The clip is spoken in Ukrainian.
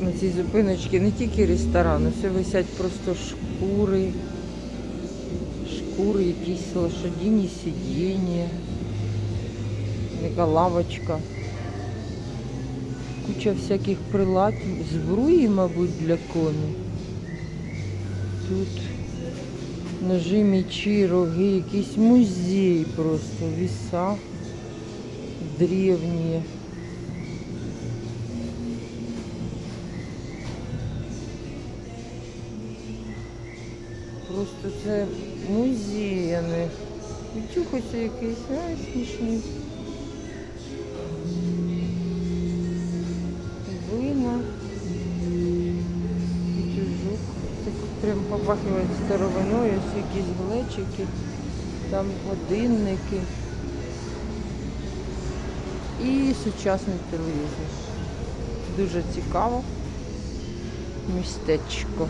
на цій зупиночці не тільки ресторани, все висять просто шкури, шкури, якісь лошадіні сидіння, яка лавочка. Куча всяких приладів, збруї, мабуть, для коні. Тут ножи, мечі, роги, якийсь музей просто, віса древні. Просто це музей, а не Витюхаться якийсь, ай, смішний. Вина. Утюжок. Так прям попахиває старовиною, ось якісь глечики, там годинники. І сучасний телевізор. Дуже цікаво. Містечко.